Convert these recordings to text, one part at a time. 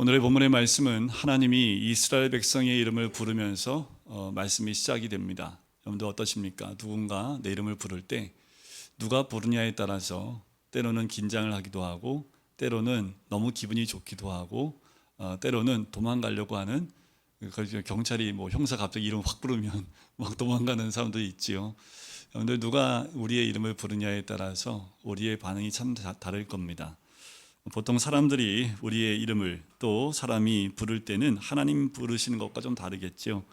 오늘의 본문의 말씀은 하나님이 이스라엘 백성의 이름을 부르면서 어, 말씀이 시작이 됩니다. 여러분들 어떠십니까? 누군가 내 이름을 부를 때 누가 부르냐에 따라서 때로는 긴장을 하기도 하고 때로는 너무 기분이 좋기도 하고 어, 때로는 도망가려고 하는 그 경찰이 뭐 형사 갑자기 이름 확 부르면 막 도망가는 사람도 있지요. 여러분들 누가 우리의 이름을 부르냐에 따라서 우리의 반응이 참 다- 다를 겁니다. 보통 사람들이 우리의 이름을 또 사람이 부를 때는 하나님 부르시는 것과 좀 다르겠죠.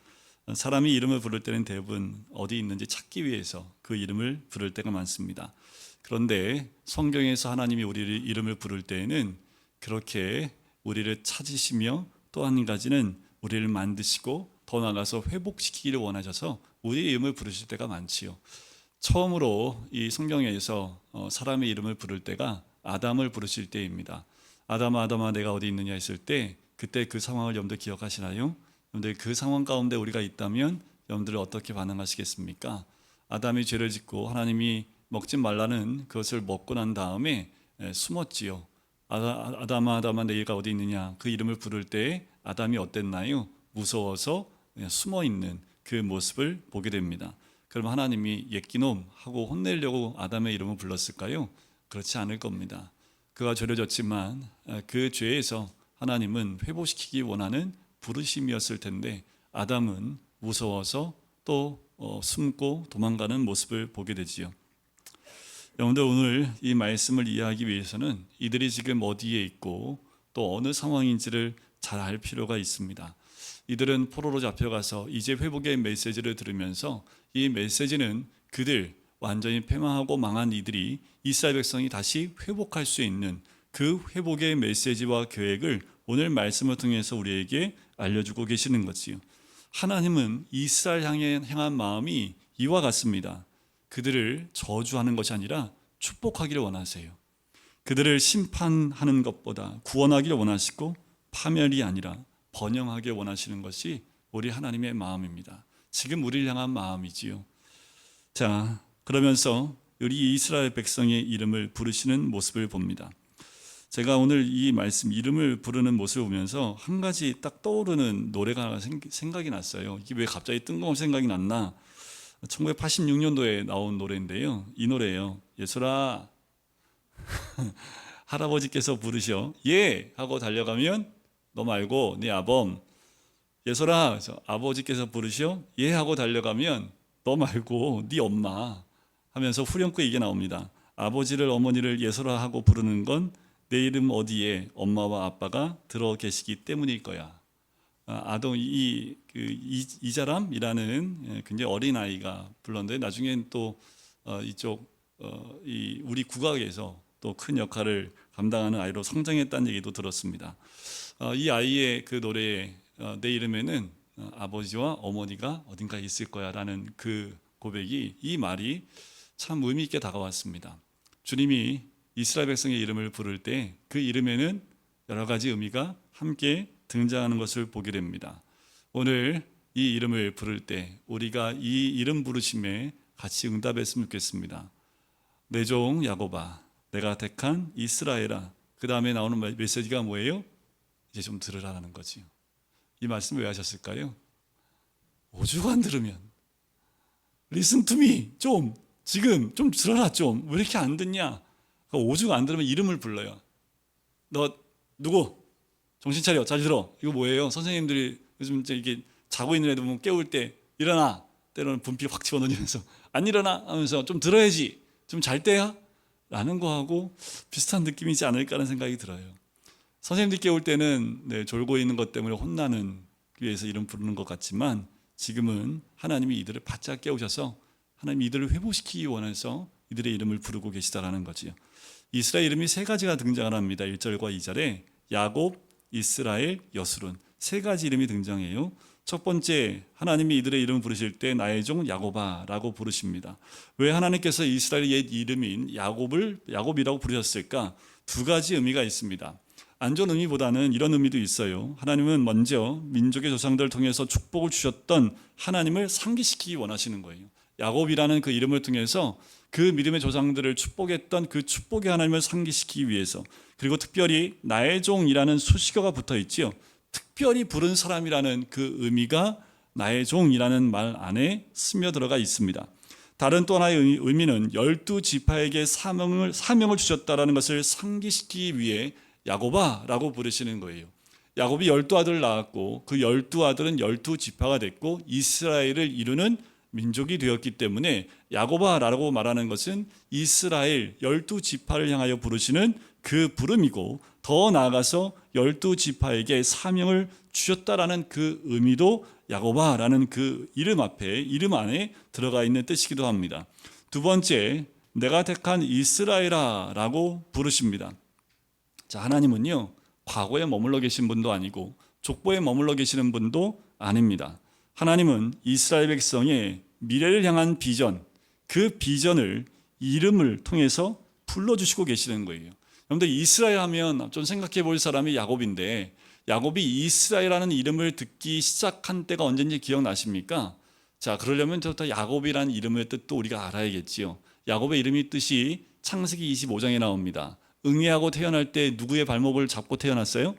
사람이 이름을 부를 때는 대부분 어디 있는지 찾기 위해서 그 이름을 부를 때가 많습니다. 그런데 성경에서 하나님이 우리를 이름을 부를 때에는 그렇게 우리를 찾으시며 또 한 가지는 우리를 만드시고 더 나아가서 회복시키기를 원하셔서 우리의 이름을 부르실 때가 많지요. 처음으로 이 성경에서 어, 사람의 이름을 부를 때가 아담을 부르실 때입니다. 아담아 아담아 내가 어디 있느냐 했을 때 그때 그 상황을 여러분들 기억하시나요? 여러분들 그 상황 가운데 우리가 있다면 여러분들 어떻게 반응하시겠습니까? 아담이 죄를 짓고 하나님이 먹지 말라는 그것을 먹고 난 다음에 에, 숨었지요. 아담아 아담아 내가 어디 있느냐 그 이름을 부를 때 아담이 어땠나요? 무서워서 숨어 있는 그 모습을 보게 됩니다. 그럼 하나님이 옛기놈 하고 혼내려고 아담의 이름을 불렀을까요? 그렇지 않을 겁니다. 그가 죄를 졌지만 아, 그 죄에서 하나님은 회복시키기 원하는 부르심이었을 텐데 아담은 무서워서 또 어, 숨고 도망가는 모습을 보게 되지요. 여러분들 오늘 이 말씀을 이해하기 위해서는 이들이 지금 어디에 있고 또 어느 상황인지를 잘 알 필요가 있습니다. 이들은 포로로 잡혀가서 이제 회복의 메시지를 들으면서 이 메시지는 그들 완전히 패망하고 망한 이들이 이스라엘 백성이 다시 회복할 수 있는 그 회복의 메시지와 계획을 오늘 말씀을 통해서 우리에게 알려주고 계시는 거지요. 하나님은 이스라엘 향해 향한 마음이 이와 같습니다. 그들을 저주하는 것이 아니라 축복하기를 원하세요. 그들을 심판하는 것보다 구원하기를 원하시고 파멸이 아니라 번영하게 원하시는 것이 우리 하나님의 마음입니다. 지금 우리를 향한 마음이지요. 자, 그러면서 우리 이스라엘 백성의 이름을 부르시는 모습을 봅니다. 제가 오늘 이 말씀 이름을 부르는 모습을 보면서 한 가지 딱 떠오르는 노래가 생각이 났어요. 이게 왜 갑자기 뜬금없이 생각이 났나? 1986년도에 나온 노래인데요. 이 노래예요. 예술아 할아버지께서 부르셔 예 하고 달려가면 너 말고 네 아범 그래서 아버지께서 부르시오 예 하고 달려가면 너 말고 네 엄마 하면서 후렴구 이게 나옵니다 아버지를 어머니를 예설아 하고 부르는 건 내 이름 어디에 엄마와 아빠가 들어 계시기 때문일 거야 아, 아동 이, 그 이, 이자람이라는 예, 굉장히 어린 아이가 불렀는데 나중엔 또 어, 이쪽 어, 이 우리 국악에서 또 큰 역할을 감당하는 아이로 성장했다는 얘기도 들었습니다. 어, 이 아이의 그 노래에 어, 내 이름에는 어, 아버지와 어머니가 어딘가에 있을 거야라는 그 고백이 이 말이 참 의미 있게 다가왔습니다. 주님이 이스라엘 백성의 이름을 부를 때 그 이름에는 여러 가지 의미가 함께 등장하는 것을 보게 됩니다. 오늘 이 이름을 부를 때 우리가 이 이름 부르심에 같이 응답했으면 좋겠습니다. 내 종 야고바, 내가 택한 이스라엘아. 그 다음에 나오는 말- 메시지가 뭐예요? 이제 좀 들으라는 거지요. 이 말씀 왜 하셨을까요? 안 들으면 listen to me 좀 지금 좀 들어라 좀 왜 이렇게 안 듣냐? 그러니까 오죽 안 들으면 이름을 불러요. 너 누구? 정신 차려 잘 들어. 이거 뭐예요? 선생님들이 요즘 이제 이게 자고 있는 애들 보면 깨울 때 일어나. 때로는 분필 확 집어넣으면서 안 일어나 하면서 좀 들어야지. 좀 잘 때야? 라는 거하고 비슷한 느낌이지 않을까 하는 생각이 들어요. 선생님들 깨울 때는 네, 졸고 있는 것 때문에 혼나는 위해서 이름 부르는 것 같지만 지금은 하나님이 이들을 바짝 깨우셔서 하나님 이들을 회복시키기 원해서 이들의 이름을 부르고 계시다라는 거지요. 이스라엘 이름이 세 가지가 등장을 합니다. 1절과 2절에 야곱, 이스라엘, 여수룬 세 가지 이름이 등장해요. 첫 번째 하나님이 이들의 이름을 부르실 때 나의 종 야고바라고 부르십니다. 왜 하나님께서 이스라엘의 옛 이름인 야곱을 야곱이라고 부르셨을까? 두 가지 의미가 있습니다. 안 좋은 의미보다는 이런 의미도 있어요. 하나님은 먼저 민족의 조상들을 통해서 축복을 주셨던 하나님을 상기시키기 원하시는 거예요. 야곱이라는 그 이름을 통해서 그 믿음의 조상들을 축복했던 그 축복의 하나님을 상기시키기 위해서 그리고 특별히 나의 종이라는 수식어가 붙어 있지요. 특별히 부른 사람이라는 그 의미가 나의 종이라는 말 안에 스며들어가 있습니다. 다른 또 하나의 의- 의미는 열두 지파에게 사명을 사명을 주셨다라는 것을 상기시키기 위해 야고바라고 부르시는 거예요. 야곱이 열두 아들을 낳았고 그 열두 아들은 열두 지파가 됐고 이스라엘을 이루는 민족이 되었기 때문에 야고바라고 말하는 것은 이스라엘 열두 지파를 향하여 부르시는 그 부름이고 더 나아가서 열두 지파에게 사명을 주셨다라는 그 의미도 야고바라는 그 이름 앞에 이름 안에 들어가 있는 뜻이기도 합니다. 두 번째, 내가 택한 이스라엘아라고 부르십니다. 자, 하나님은요, 과거에 머물러 계신 분도 아니고 족보에 머물러 계시는 분도 아닙니다. 하나님은 이스라엘 백성의 미래를 향한 비전, 그 비전을 이름을 통해서 불러주시고 계시는 거예요. 여러분들 이스라엘 하면 좀 생각해 볼 사람이 야곱인데 야곱이 이스라엘이라는 이름을 듣기 시작한 때가 언젠지 기억나십니까? 자, 그러려면 저부터 야곱이라는 이름의 뜻도 우리가 알아야겠지요. 야곱의 이름이 뜻이 창세기 25장에 나옵니다. 응애하고 태어날 때 누구의 발목을 잡고 태어났어요?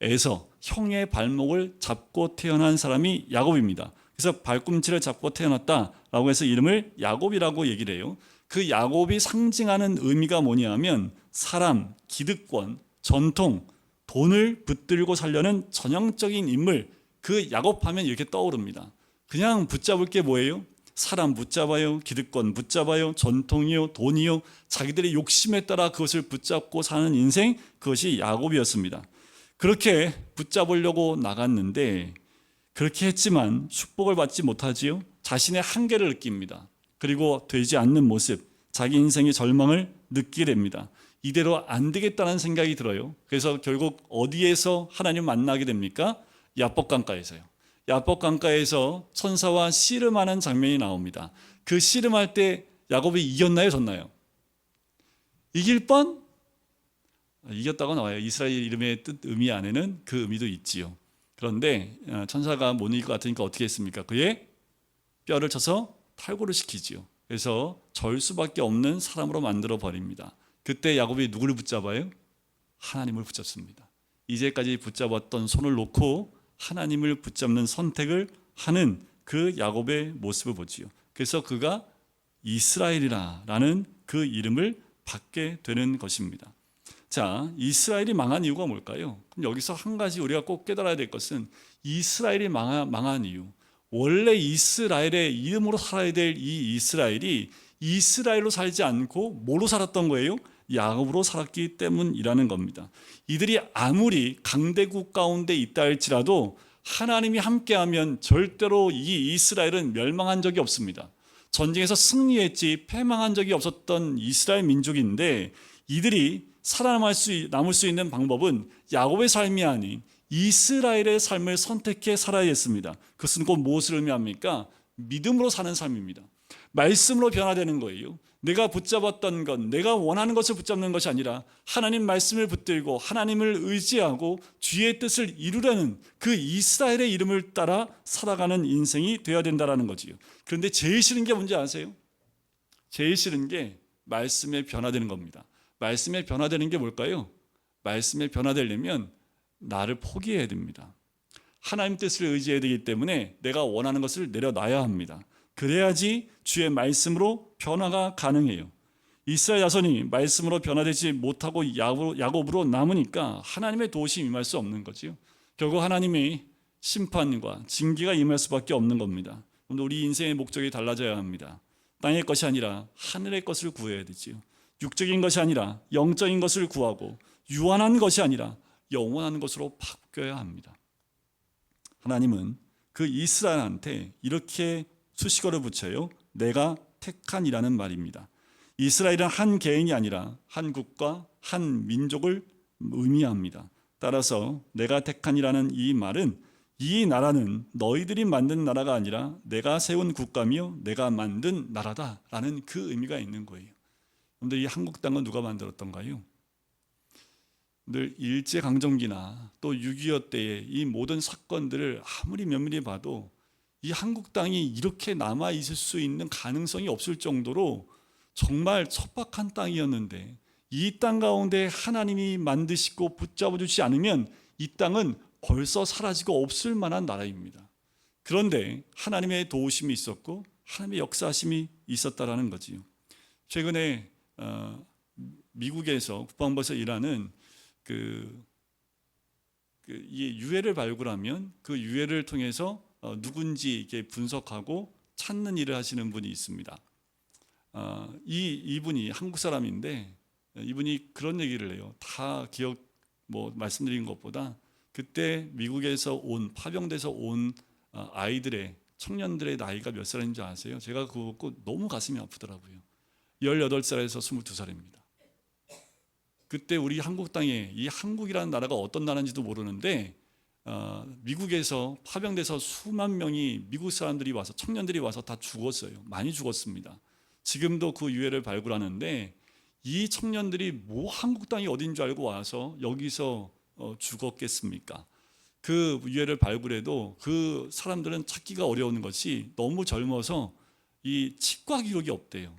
에서 형의 발목을 잡고 태어난 사람이 야곱입니다. 그래서 발꿈치를 잡고 태어났다라고 해서 이름을 야곱이라고 얘기를 해요. 그 야곱이 상징하는 의미가 뭐냐면 사람, 기득권, 전통, 돈을 붙들고 살려는 전형적인 인물 그 야곱하면 이렇게 떠오릅니다. 그냥 붙잡을 게 뭐예요? 사람 붙잡아요, 기득권 붙잡아요, 전통이요, 돈이요, 자기들의 욕심에 따라 그것을 붙잡고 사는 인생 그것이 야곱이었습니다. 그렇게 붙잡으려고 나갔는데 그렇게 했지만 축복을 받지 못하지요. 자신의 한계를 느낍니다. 그리고 되지 않는 모습, 자기 인생의 절망을 느끼게 됩니다. 이대로 안 되겠다는 생각이 들어요. 그래서 결국 어디에서 하나님 만나게 됩니까? 야복 강가에서요. 야복 강가에서 천사와 씨름하는 장면이 나옵니다. 그 씨름할 때 야곱이 이겼나요, 졌나요? 이길 뻔 이겼다고 나와요. 이스라엘 이름의 뜻 의미 안에는 그 의미도 있지요. 그런데 어, 천사가 못 이길 것 같으니까 어떻게 했습니까? 그의 뼈를 쳐서 탈고를 시키지요. 그래서 절 수밖에 없는 사람으로 만들어 버립니다. 그때 야곱이 누구를 붙잡아요? 하나님을 붙잡습니다. 이제까지 붙잡았던 손을 놓고 하나님을 붙잡는 선택을 하는 그 야곱의 모습을 보지요. 그래서 그가 이스라엘이라라는 그 이름을 받게 되는 것입니다. 자, 이스라엘이 망한 이유가 뭘까요? 여기서 한 가지 우리가 꼭 깨달아야 될 것은 이스라엘이 망한, 망한 이유. 원래 이스라엘의 이름으로 살아야 될 이 이스라엘이 이스라엘로 살지 않고 뭐로 살았던 거예요? 야곱으로 살았기 때문이라는 겁니다. 이들이 아무리 강대국 가운데 있다 할지라도 하나님이 함께하면 절대로 이 이스라엘은 멸망한 적이 없습니다. 전쟁에서 승리했지 패망한 적이 없었던 이스라엘 민족인데 이들이 살아남을 수, 남을 수 있는 방법은 야곱의 삶이 아닌 이스라엘의 삶을 선택해 살아야 했습니다. 그것은 곧 무엇을 의미합니까? 믿음으로 사는 삶입니다. 말씀으로 변화되는 거예요. 내가 붙잡았던 건 내가 원하는 것을 붙잡는 것이 아니라 하나님 말씀을 붙들고 하나님을 의지하고 주의 뜻을 이루려는 그 이스라엘의 이름을 따라 살아가는 인생이 되어야 된다라는 거지요. 그런데 제일 싫은 게 뭔지 아세요? 제일 싫은 게 말씀에 변화되는 겁니다. 말씀에 변화되는 게 뭘까요? 말씀에 변화되려면 나를 포기해야 됩니다. 하나님 뜻을 의지해야 되기 때문에 내가 원하는 것을 내려놔야 합니다. 그래야지 주의 말씀으로 변화가 가능해요. 이스라엘 자손이 말씀으로 변화되지 못하고 야곱- 야곱으로 남으니까 하나님의 도우심이 임할 수 없는 거지요. 결국 하나님의 심판과 징계가 임할 수밖에 없는 겁니다. 우리 인생의 목적이 달라져야 합니다. 땅의 것이 아니라 하늘의 것을 구해야 되지요. 육적인 것이 아니라 영적인 것을 구하고 유한한 것이 아니라 영원한 것으로 바뀌어야 합니다. 하나님은 그 이스라엘한테 이렇게 수식어를 붙여요. 내가 택한이라는 말입니다. 이스라엘은 한 개인이 아니라 한 국가, 한 민족을 의미합니다. 따라서 내가 택한이라는 이 말은 이 나라는 너희들이 만든 나라가 아니라 내가 세운 국가며 내가 만든 나라다라는 그 의미가 있는 거예요. 그런데 이 한국 땅은 누가 만들었던가요? 늘 일제 강점기나 또 6.25 때의 이 모든 사건들을 아무리 면밀히 봐도 이 한국 땅이 이렇게 남아 있을 수 있는 가능성이 없을 정도로 정말 척박한 땅이었는데 이 땅 가운데 하나님이 만드시고 붙잡아 주지 않으면 이 땅은 벌써 사라지고 없을 만한 나라입니다. 그런데 하나님의 도우심이 있었고 하나님의 역사하심이 있었다라는 거지요. 최근에 어, 미국에서 국방부에서 일하는 그, 그이 유해를 발굴하면 그 유해를 통해서 어, 누군지 이렇게 분석하고 찾는 일을 하시는 분이 있습니다. 어, 이 이분이 한국 사람인데 이분이 그런 얘기를 해요. 다 기억 뭐 말씀드린 것보다 그때 미국에서 온 파병돼서 온 어, 아이들의 청년들의 나이가 몇 살인 줄 아세요? 제가 그거 듣고 너무 가슴이 아프더라고요. 18살에서 22살입니다. 그때 우리 한국 땅에 이 한국이라는 나라가 어떤 나라인지도 모르는데 어, 미국에서 파병돼서 수만 명이 미국 사람들이 와서 청년들이 와서 다 죽었어요. 많이 죽었습니다. 지금도 그 유해를 발굴하는데 이 청년들이 뭐 한국 땅이 어딘 줄 알고 와서 여기서 어, 죽었겠습니까? 그 유해를 발굴해도 그 사람들은 찾기가 어려운 것이 너무 젊어서 이 치과 기록이 없대요.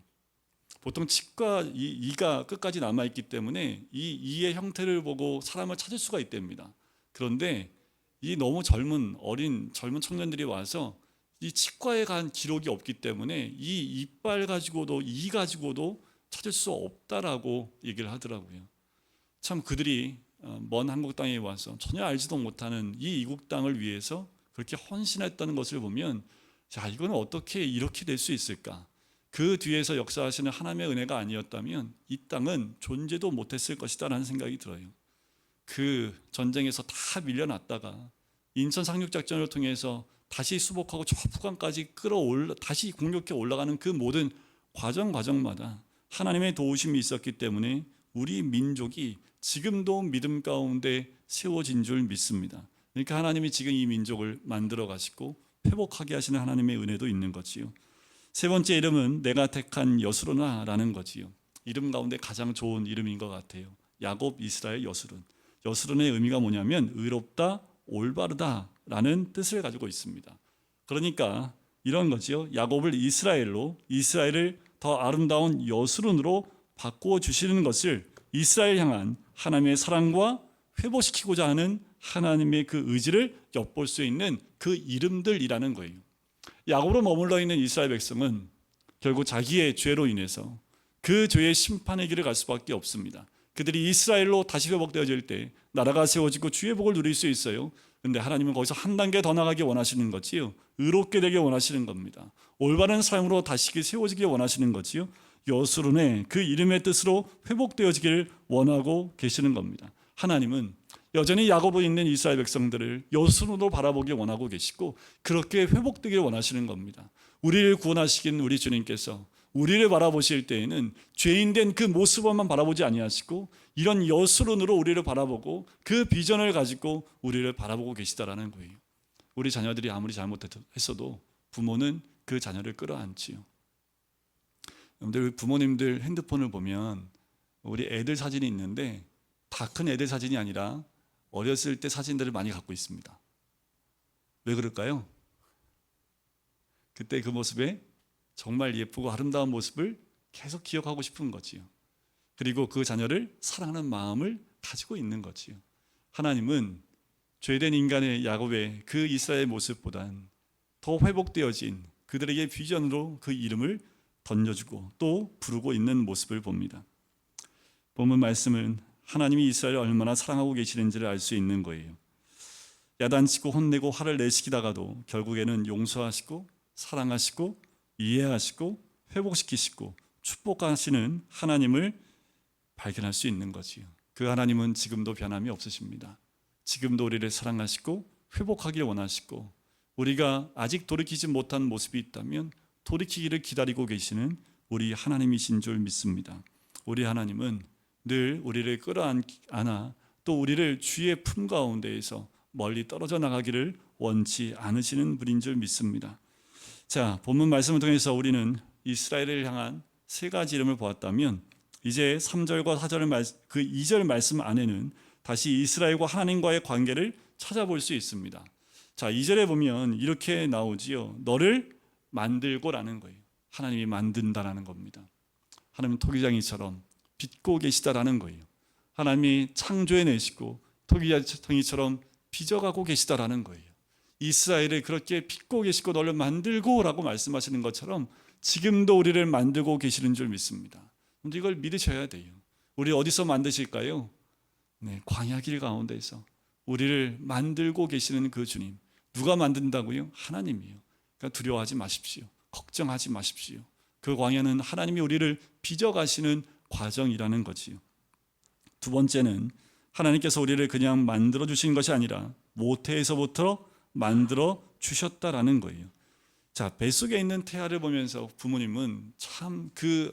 보통 치과 이, 이가 끝까지 남아 있기 때문에 이 이의 형태를 보고 사람을 찾을 수가 있답니다. 그런데 이 너무 젊은 어린 젊은 청년들이 와서 이 치과에 간 기록이 없기 때문에 이 이빨 가지고도 이 가지고도 찾을 수 없다라고 얘기를 하더라고요. 참 그들이 어, 먼 한국 땅에 와서 전혀 알지도 못하는 이 이국 땅을 위해서 그렇게 헌신했다는 것을 보면 자 이거는 어떻게 이렇게 될 수 있을까? 그 뒤에서 역사하시는 하나님의 은혜가 아니었다면 이 땅은 존재도 못했을 것이다라는 생각이 들어요. 그 전쟁에서 다 밀려났다가 인천 상륙 작전을 통해서 다시 수복하고 저 북한까지 끌어올라 다시 공격해 올라가는 그 모든 과정 과정마다 하나님의 도우심이 있었기 때문에 우리 민족이 지금도 믿음 가운데 세워진 줄 믿습니다. 그러니까 하나님이 지금 이 민족을 만들어 가시고 회복하게 하시는 하나님의 은혜도 있는 거지요. 세 번째 이름은 내가 택한 여수로나라는 거지요. 이름 가운데 가장 좋은 이름인 것 같아요. 야곱 이스라엘 여수론. 여수론의 의미가 뭐냐면 의롭다, 올바르다라는 뜻을 가지고 있습니다. 그러니까 이런 거지요. 야곱을 이스라엘로 이스라엘을 더 아름다운 여수론으로 바꾸어 주시는 것을 이스라엘 향한 하나님의 사랑과 회복시키고자 하는 하나님의 그 의지를 엿볼 수 있는 그 이름들이라는 거예요. 야곱으로 머물러 있는 이스라엘 백성은 결국 자기의 죄로 인해서 그 죄의 심판의 길을 갈 수밖에 없습니다. 그들이 이스라엘로 다시 회복되어질 때 나라가 세워지고 주의 복을 누릴 수 있어요. 근데 하나님은 거기서 한 단계 더 나가기 원하시는 거지요. 의롭게 되게 원하시는 겁니다. 올바른 삶으로 다시 세워지기 원하시는 거지요. 여수론의 그 이름의 뜻으로 회복되어지기를 원하고 계시는 겁니다. 하나님은 여전히 야곱에 있는 이스라엘 백성들을 여수론으로 바라보기 원하고 계시고 그렇게 회복되기를 원하시는 겁니다. 우리를 구원하시긴 우리 주님께서 우리를 바라보실 때에는 죄인된 그 모습만 바라보지 아니하시고 이런 여수론으로 우리를 바라보고 그 비전을 가지고 우리를 바라보고 계시다라는 거예요. 우리 자녀들이 아무리 잘못했어도 부모는 그 자녀를 끌어안지요. 여러분들 부모님들 핸드폰을 보면 우리 애들 사진이 있는데 다 큰 애들 사진이 아니라 어렸을 때 사진들을 많이 갖고 있습니다. 왜 그럴까요? 그때 그 모습에 정말 예쁘고 아름다운 모습을 계속 기억하고 싶은 거지요. 그리고 그 자녀를 사랑하는 마음을 가지고 있는 거지요. 하나님은 죄된 인간의 야곱의 그 이스라엘 모습보단 더 회복되어진 그들에게 비전으로 그 이름을 던져주고 또 부르고 있는 모습을 봅니다. 본문 말씀은 하나님이 이스라엘을 얼마나 사랑하고 계시는지를 알 수 있는 거예요. 야단치고 혼내고 화를 내시키다가도 결국에는 용서하시고 사랑하시고 이해하시고 회복시키시고 축복하시는 하나님을 발견할 수 있는 거지요. 그 하나님은 지금도 변함이 없으십니다. 지금도 우리를 사랑하시고 회복하길 원하시고 우리가 아직 돌이키지 못한 모습이 있다면 돌이키기를 기다리고 계시는 우리 하나님이신 줄 믿습니다. 우리 하나님은 늘 우리를 끌어안아 또 우리를 주의 품 가운데에서 멀리 떨어져 나가기를 원치 않으시는 분인 줄 믿습니다. 자, 본문 말씀을 통해서 우리는 이스라엘을 향한 세 가지 이름을 보았다면 이제 3절과 4절 그 2절 말씀 안에는 다시 이스라엘과 하나님과의 관계를 찾아볼 수 있습니다. 자, 2절에 보면 이렇게 나오지요. 너를 만들고라는 거예요. 하나님이 만든다라는 겁니다. 하나님 토기장이처럼 빚고 계시다라는 거예요. 하나님이 창조해 내시고 토기장이처럼 빚어가고 계시다라는 거예요. 이스라엘을 그렇게 빚고 계시고 너를 만들고라고 말씀하시는 것처럼 지금도 우리를 만들고 계시는 줄 믿습니다. 근데 이걸 믿으셔야 돼요. 우리 어디서 만드실까요? 네, 광야 길 가운데서 우리를 만들고 계시는 그 주님. 누가 만든다고요? 하나님이요. 그러니까 두려워하지 마십시오. 걱정하지 마십시오. 그 광야는 하나님이 우리를 빚어 가시는 과정이라는 거지요. 두 번째는 하나님께서 우리를 그냥 만들어 주신 것이 아니라 모태에서부터 만들어 주셨다라는 거예요. 자, 뱃속에 있는 태아를 보면서 부모님은 참 그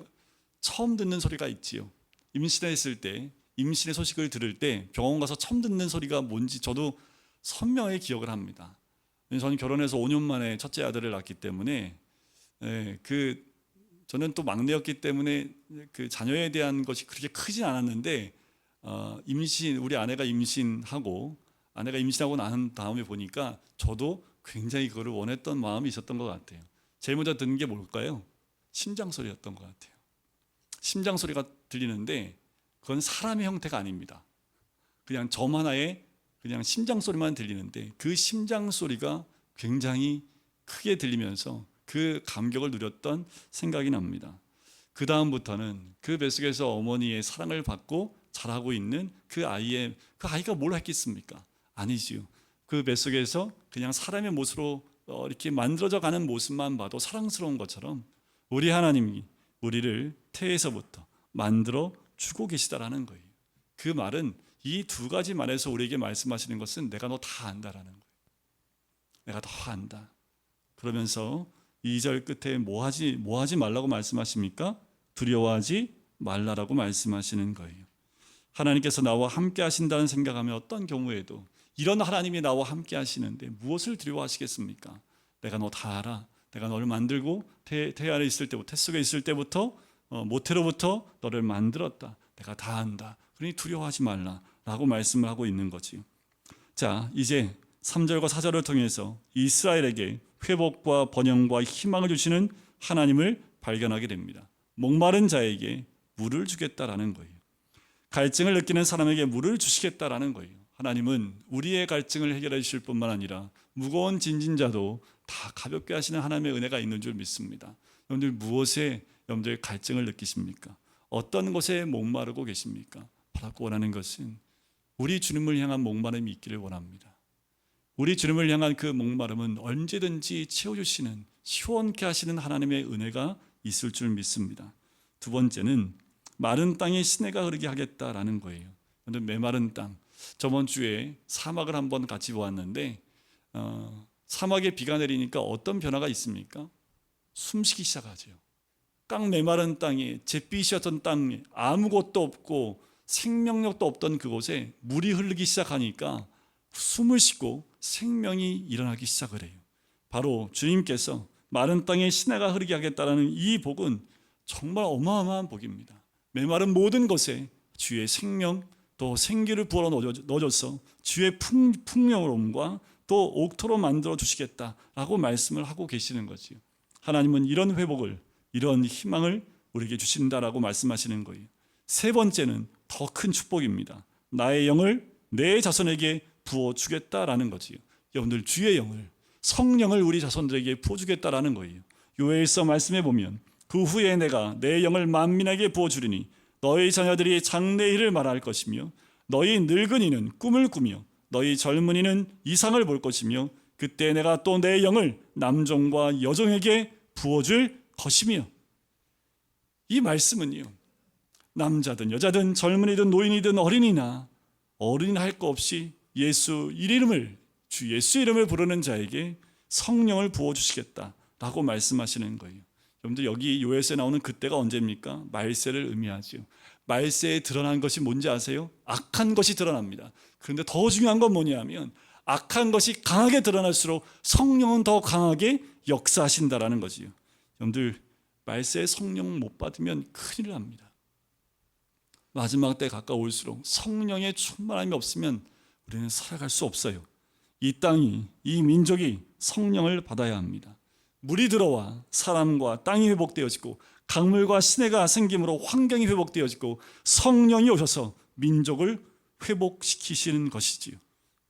처음 듣는 소리가 있지요. 임신했을 때 임신의 소식을 들을 때 병원 가서 처음 듣는 소리가 뭔지 저도 선명하게 기억을 합니다. 저는 결혼해서 5년 만에 첫째 아들을 낳기 때문에 예, 그 저는 또 막내였기 때문에 그 자녀에 대한 것이 그렇게 크진 않았는데 어, 임신 우리 아내가 임신하고 아내가 임신하고 난 다음에 보니까 저도 굉장히 그거를 원했던 마음이 있었던 것 같아요. 제일 먼저 듣는 게 뭘까요? 심장 소리였던 것 같아요. 심장 소리가 들리는데 그건 사람의 형태가 아닙니다. 그냥 점 하나에 그냥 심장 소리만 들리는데 그 심장 소리가 굉장히 크게 들리면서 그 감격을 누렸던 생각이 납니다. 그 다음부터는 그 뱃속에서 어머니의 사랑을 받고 자라고 있는 그 아이의 그 아이가 뭘 했겠습니까? 아니지요. 그 뱃속에서 그냥 사람의 모습으로 어, 이렇게 만들어져 가는 모습만 봐도 사랑스러운 것처럼 우리 하나님이 우리를 태에서부터 만들어 주고 계시다라는 거예요. 그 말은 이 두 가지 말에서 우리에게 말씀하시는 것은 내가 너 다 안다라는 거예요. 내가 더 안다. 그러면서 2절 끝에 뭐 하지 뭐 하지 말라고 말씀하십니까? 두려워하지 말라라고 말씀하시는 거예요. 하나님께서 나와 함께 하신다는 생각하면 어떤 경우에도 이런 하나님이 나와 함께 하시는데 무엇을 두려워하시겠습니까? 내가 너 다 알아. 내가 너를 만들고 태, 태 안에 있을 때부터 태 속에 있을 때부터 어, 모태로부터 너를 만들었다. 내가 다 안다. 그러니 두려워하지 말라라고 말씀을 하고 있는 거지요. 자, 이제 3절과 4절을 통해서 이스라엘에게 회복과 번영과 희망을 주시는 하나님을 발견하게 됩니다. 목마른 자에게 물을 주겠다라는 거예요. 갈증을 느끼는 사람에게 물을 주시겠다라는 거예요. 하나님은 우리의 갈증을 해결해 주실 뿐만 아니라 무거운 진진자도 다 가볍게 하시는 하나님의 은혜가 있는 줄 믿습니다. 여러분들 무엇에 여러분들 갈증을 느끼십니까? 어떤 것에 목마르고 계십니까? 바로 원하는 것은 우리 주님을 향한 목마름이 있기를 원합니다. 우리 주님을 향한 그 목마름은 언제든지 채워주시는 시원케 하시는 하나님의 은혜가 있을 줄 믿습니다. 두 번째는 마른 땅에 시내가 흐르게 하겠다라는 거예요. 근데 메마른 땅. 저번 주에 사막을 한번 같이 보았는데 어, 사막에 비가 내리니까 어떤 변화가 있습니까? 숨쉬기 시작하죠. 깡 메마른 땅에 잿빛이었던 땅에 아무것도 없고 생명력도 없던 그곳에 물이 흐르기 시작하니까 숨을 쉬고 생명이 일어나기 시작을 해요. 바로 주님께서 마른 땅에 시내가 흐르게 하겠다라는 이 복은 정말 어마어마한 복입니다. 메마른 모든 것에 주의 생명 또 생기를 부어 넣어줘서 주의 풍, 풍요로움과 또 옥토로 만들어 주시겠다라고 말씀을 하고 계시는 거지요. 하나님은 이런 회복을 이런 희망을 우리에게 주신다라고 말씀하시는 거예요. 세 번째는 더 큰 축복입니다. 나의 영을 내 자손에게 부어 주겠다라는 거지요. 여러분들 주의 영을 성령을 우리 자손들에게 부어 주겠다라는 거예요. 요엘서 말씀해 보면 그 후에 내가 내 영을 만민에게 부어 주리니 너희 자녀들이 장래 일을 말할 것이며 너희 늙은이는 꿈을 꾸며 너희 젊은이는 이상을 볼 것이며 그때 내가 또 내 영을 남종과 여종에게 부어줄 것이며 이 말씀은요 남자든 여자든 젊은이든 노인이든 어린이나 어린 할거 없이 예수 이름을 주 예수 이름을 부르는 자에게 성령을 부어 주시겠다라고 말씀하시는 거예요. 여러분들 여기 요에서 나오는 그때가 언제입니까? 말세를 의미하죠. 말세에 드러난 것이 뭔지 아세요? 악한 것이 드러납니다. 그런데 더 중요한 건 뭐냐면 악한 것이 강하게 드러날수록 성령은 더 강하게 역사하신다라는 거지요. 여러분들 말세에 성령 못 받으면 큰일 납니다. 마지막 때 가까울수록 성령의 충만함이 없으면 우리는 살아갈 수 없어요. 이 땅이 이 민족이 성령을 받아야 합니다. 물이 들어와 사람과 땅이 회복되어지고 강물과 시내가 생김으로 환경이 회복되어지고 성령이 오셔서 민족을 회복시키시는 것이지요.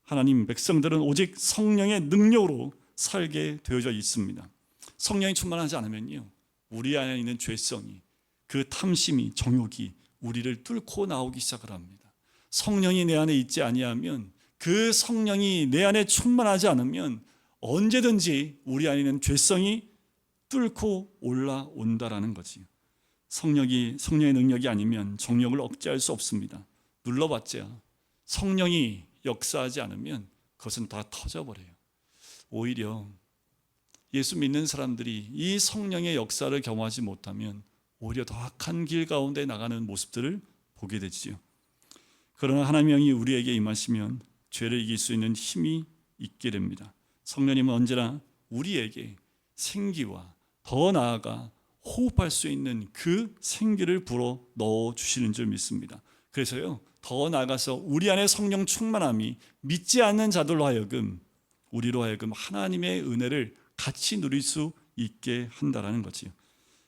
하나님 백성들은 오직 성령의 능력으로 살게 되어져 있습니다. 성령이 충만하지 않으면요. 우리 안에 있는 죄성이 그 탐심이 정욕이 우리를 뚫고 나오기 시작을 합니다. 성령이 내 안에 있지 아니하면 그 성령이 내 안에 충만하지 않으면 언제든지 우리 안에 있는 죄성이 뚫고 올라온다라는 거지요. 성령이 성령의 능력이 아니면 정욕을 억제할 수 없습니다. 눌러봤자 성령이 역사하지 않으면 그것은 다 터져버려요. 오히려 예수 믿는 사람들이 이 성령의 역사를 경험하지 못하면 오히려 더 악한 길 가운데 나가는 모습들을 보게 되지요. 그러나 하나님의 영이 우리에게 임하시면 죄를 이길 수 있는 힘이 있게 됩니다. 성령님은 언제나 우리에게 생기와 더 나아가 호흡할 수 있는 그 생기를 불어 넣어 주시는 줄 믿습니다. 그래서요, 더 나아가서 우리 안에 성령 충만함이 믿지 않는 자들로 하여금 우리로 하여금 하나님의 은혜를 같이 누릴 수 있게 한다라는 거지요.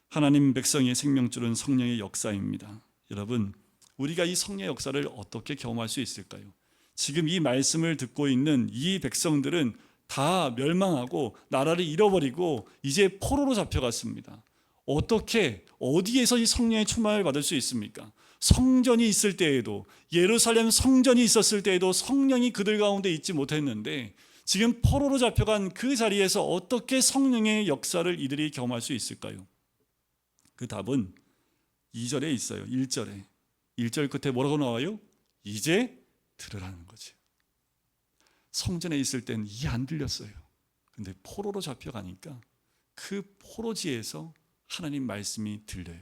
하나님 백성의 생명줄은 성령의 역사입니다. 여러분, 우리가 이 성령의 역사를 어떻게 경험할 수 있을까요? 지금 이 말씀을 듣고 있는 이 백성들은 다 멸망하고 나라를 잃어버리고 이제 포로로 잡혀갔습니다. 어떻게 어디에서 이 성령의 충만을 받을 수 있습니까? 성전이 있을 때에도 예루살렘 성전이 있었을 때에도 성령이 그들 가운데 있지 못했는데 지금 포로로 잡혀간 그 자리에서 어떻게 성령의 역사를 이들이 경험할 수 있을까요? 그 답은 2절에 있어요. 1절에. 1절 끝에 뭐라고 나와요? 이제 들으라는 거지. 성전에 있을 때는 이해 안 들렸어요. 근데 포로로 잡혀가니까 그 포로지에서 하나님 말씀이 들려요.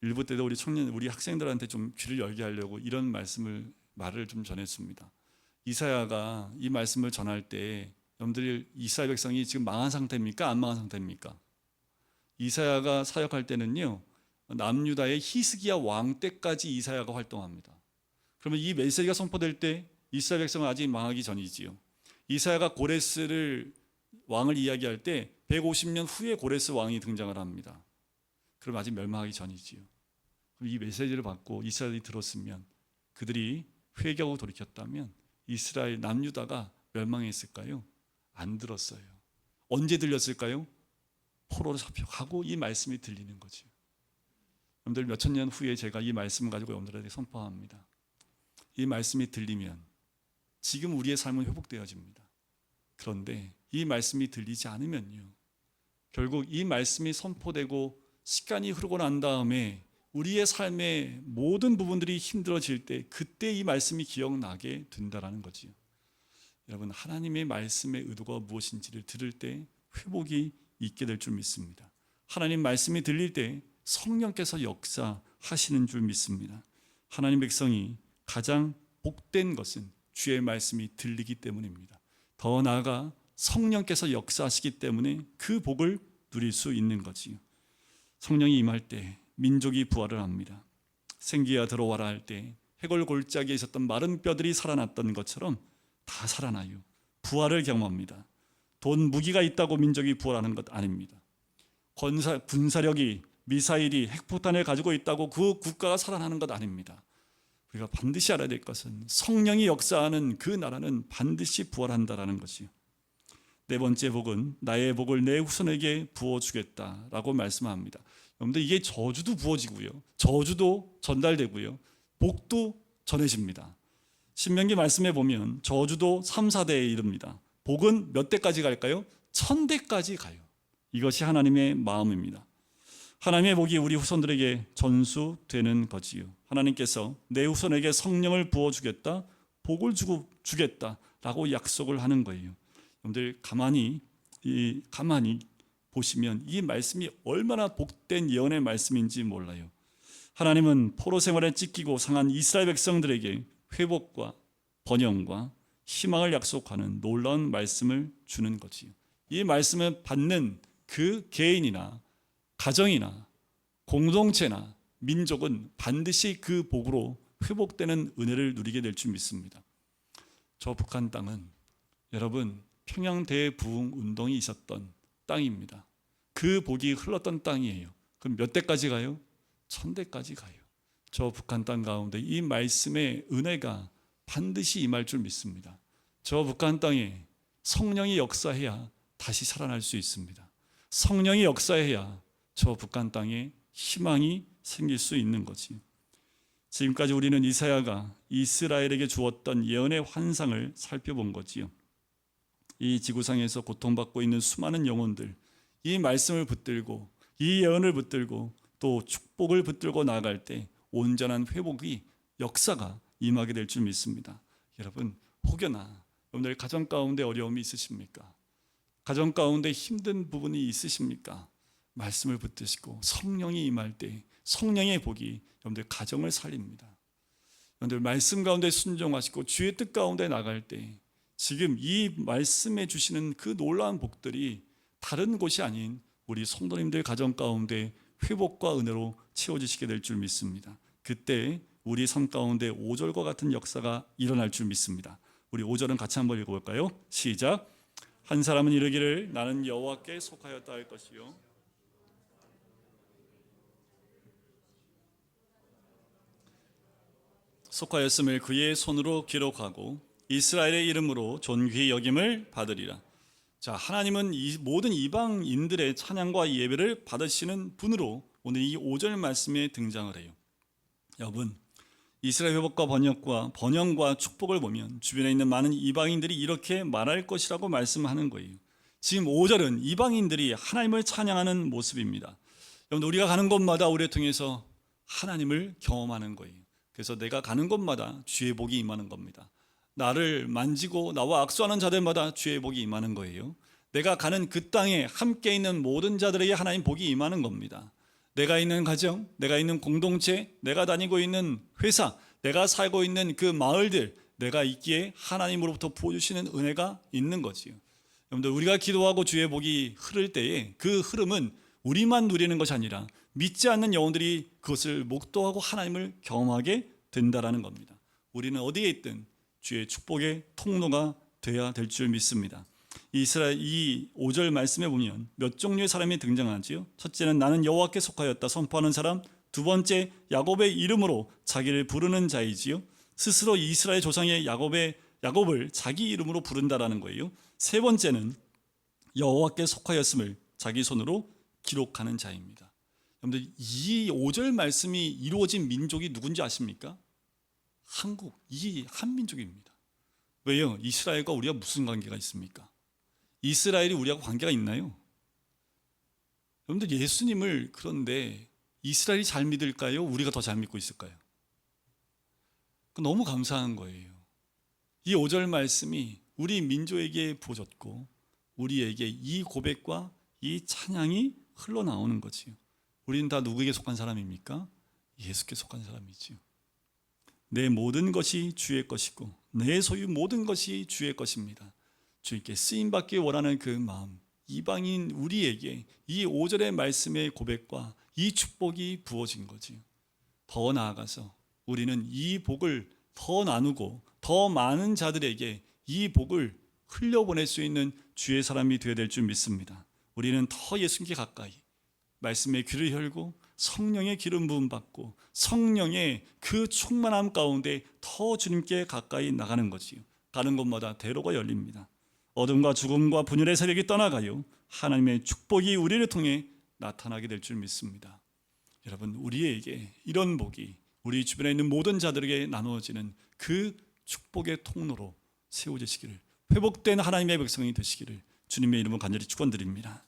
일부 때도 우리 청년, 우리 학생들한테 좀 귀를 열게 하려고 이런 말씀을 말을 좀 전했습니다. 이사야가 이 말씀을 전할 때 여러분들이 이스라엘 백성이 지금 망한 상태입니까? 안 망한 상태입니까? 이사야가 사역할 때는요. 남유다의 히스기야 왕 때까지 이사야가 활동합니다. 그러면 이 메시지가 선포될 때 이스라엘 백성은 아직 망하기 전이지요. 이사야가 고레스를 왕을 이야기할 때 150년 후에 고레스 왕이 등장을 합니다. 그럼 아직 멸망하기 전이지요. 그럼 이 메시지를 받고 이스라엘이 들었으면 그들이 회개하고 돌이켰다면 이스라엘 남유다가 멸망했을까요? 안 들었어요. 언제 들렸을까요? 포로로 잡혀가고 이 말씀이 들리는 거죠. 여러분들 몇천 년 후에 제가 이 말씀을 가지고 여러분들에게 선포합니다. 이 말씀이 들리면 지금 우리의 삶은 회복되어집니다. 그런데 이 말씀이 들리지 않으면요. 결국 이 말씀이 선포되고 시간이 흐르고 난 다음에 우리의 삶의 모든 부분들이 힘들어질 때 그때 이 말씀이 기억나게 된다라는 거지요. 여러분 하나님의 말씀의 의도가 무엇인지를 들을 때 회복이 있게 될 줄 믿습니다. 하나님 말씀이 들릴 때 성령께서 역사하시는 줄 믿습니다. 하나님 백성이 가장 복된 것은 주의 말씀이 들리기 때문입니다. 더 나아가 성령께서 역사하시기 때문에 그 복을 누릴 수 있는 거지요. 성령이 임할 때 민족이 부활을 합니다. 생기야 들어와라 할 때 해골 골짜기에 있었던 마른 뼈들이 살아났던 것처럼 다 살아나요. 부활을 경험합니다. 돈 무기가 있다고 민족이 부활하는 것 아닙니다. 건사 군사력이 미사일이 핵포탄을 가지고 있다고 그 국가가 살아나는 것 아닙니다. 우리가 반드시 알아야 될 것은 성령이 역사하는 그 나라는 반드시 부활한다라는 것이요. 네 번째 복은 나의 복을 내 후손에게 부어 주겠다라고 말씀합니다. 여러분들 이게 저주도 부어지고요. 저주도 전달되고요. 복도 전해집니다. 신명기 말씀에 보면 저주도 3, 4대에 이릅니다. 복은 몇 대까지 갈까요? 천 대까지 가요. 이것이 하나님의 마음입니다. 하나님의 복이 우리 후손들에게 전수되는 거지요. 하나님께서 내 후손에게 성령을 부어 주겠다, 복을 주고 주겠다라고 약속을 하는 거예요. 여러분들 가만히 이 가만히 보시면 이 말씀이 얼마나 복된 예언의 말씀인지 몰라요. 하나님은 포로 생활에 찢기고 상한 이스라엘 백성들에게 회복과 번영과 희망을 약속하는 놀라운 말씀을 주는 거지요. 이 말씀을 받는 그 개인이나 가정이나 공동체나 민족은 반드시 그 복으로 회복되는 은혜를 누리게 될 줄 믿습니다. 저 북한 땅은 여러분 평양 대부흥 운동이 있었던 땅입니다. 그 복이 흘렀던 땅이에요. 그럼 몇 대까지 가요? 천 대까지 가요. 저 북한 땅 가운데 이 말씀의 은혜가 반드시 임할 줄 믿습니다. 저 북한 땅에 성령이 역사해야 다시 살아날 수 있습니다. 성령이 역사해야 저 북한 땅에 희망이 생길 수 있는 거지. 지금까지 우리는 이사야가 이스라엘에게 주었던 예언의 환상을 살펴본 거지요. 이 지구상에서 고통받고 있는 수많은 영혼들, 이 말씀을 붙들고 이 예언을 붙들고 또 축복을 붙들고 나아갈 때 온전한 회복이 역사가 임하게 될 줄 믿습니다. 여러분, 혹여나 여러분들 가정 가운데 어려움이 있으십니까? 가정 가운데 힘든 부분이 있으십니까? 말씀을 붙드시고 성령이 임할 때 성령의 복이 여러분들 가정을 살립니다. 여러분들 말씀 가운데 순종하시고 주의 뜻 가운데 나갈 때 지금 이 말씀해 주시는 그 놀라운 복들이 다른 곳이 아닌 우리 성도님들 가정 가운데 회복과 은혜로 채워지시게 될 줄 믿습니다. 그때 우리 삶 가운데 5절과 같은 역사가 일어날 줄 믿습니다. 우리 5절은 같이 한번 읽어볼까요? 시작. 한 사람은 이르기를 나는 여호와께 속하였다 할 것이요. 속하였음을 그의 손으로 기록하고 이스라엘의 이름으로 존귀히 여김을 받으리라. 자, 하나님은 이 모든 이방인들의 찬양과 예배를 받으시는 분으로 오늘 이 5절 말씀에 등장을 해요. 여러분, 이스라엘 회복과 번역과 번영과 축복을 보면 주변에 있는 많은 이방인들이 이렇게 말할 것이라고 말씀하는 거예요. 지금 5절은 이방인들이 하나님을 찬양하는 모습입니다. 여러분, 우리가 가는 곳마다 우리를 통해서 하나님을 경험하는 거예요. 그래서 내가 가는 곳마다 주의 복이 임하는 겁니다. 나를 만지고 나와 악수하는 자들마다 주의 복이 임하는 거예요. 내가 가는 그 땅에 함께 있는 모든 자들에게 하나님 복이 임하는 겁니다. 내가 있는 가정, 내가 있는 공동체, 내가 다니고 있는 회사, 내가 살고 있는 그 마을들, 내가 있기에 하나님으로부터 부어주시는 은혜가 있는 거지요. 여러분들, 우리가 기도하고 주의 복이 흐를 때에 그 흐름은 우리만 누리는 것이 아니라 믿지 않는 영혼들이 그것을 목도하고 하나님을 경험하게 된다라는 겁니다. 우리는 어디에 있든 주의 축복의 통로가 되어야 될 줄 믿습니다. 이스라엘 이 5절 말씀에 보면 몇 종류의 사람이 등장하지요. 첫째는 나는 여호와께 속하였다 선포하는 사람, 두 번째 야곱의 이름으로 자기를 부르는 자이지요. 스스로 이스라엘 조상의 야곱의 야곱을 자기 이름으로 부른다라는 거예요. 세 번째는 여호와께 속하였음을 자기 손으로 기록하는 자입니다. 여러분들 이 5절 말씀이 이루어진 민족이 누군지 아십니까? 한국, 이 한민족입니다. 왜요? 이스라엘과 우리가 무슨 관계가 있습니까? 이스라엘이 우리하고 관계가 있나요? 여러분들 예수님을 그런데 이스라엘이 잘 믿을까요? 우리가 더 잘 믿고 있을까요? 너무 감사한 거예요. 이 5절 말씀이 우리 민족에게 부어졌고 우리에게 이 고백과 이 찬양이 흘러나오는 거지요. 우리는 다 누구에게 속한 사람입니까? 예수께 속한 사람이지요. 내 모든 것이 주의 것이고 내 소유 모든 것이 주의 것입니다. 주님께 쓰임 받기 원하는 그 마음 이방인 우리에게 이 5절의 말씀의 고백과 이 축복이 부어진 거지요. 더 나아가서 우리는 이 복을 더 나누고 더 많은 자들에게 이 복을 흘려보낼 수 있는 주의 사람이 되어야 될 줄 믿습니다. 우리는 더 예수님께 가까이 말씀의 귀를 열고 성령의 기름 부음 받고 성령의 그 충만함 가운데 더 주님께 가까이 나가는 거지요. 가는 곳마다 대로가 열립니다. 어둠과 죽음과 분열의 세력이 떠나가요. 하나님의 축복이 우리를 통해 나타나게 될 줄 믿습니다. 여러분, 우리에게 이런 복이 우리 주변에 있는 모든 자들에게 나누어지는 그 축복의 통로로 세워지시기를 회복된 하나님의 백성이 되시기를 주님의 이름으로 간절히 축원드립니다.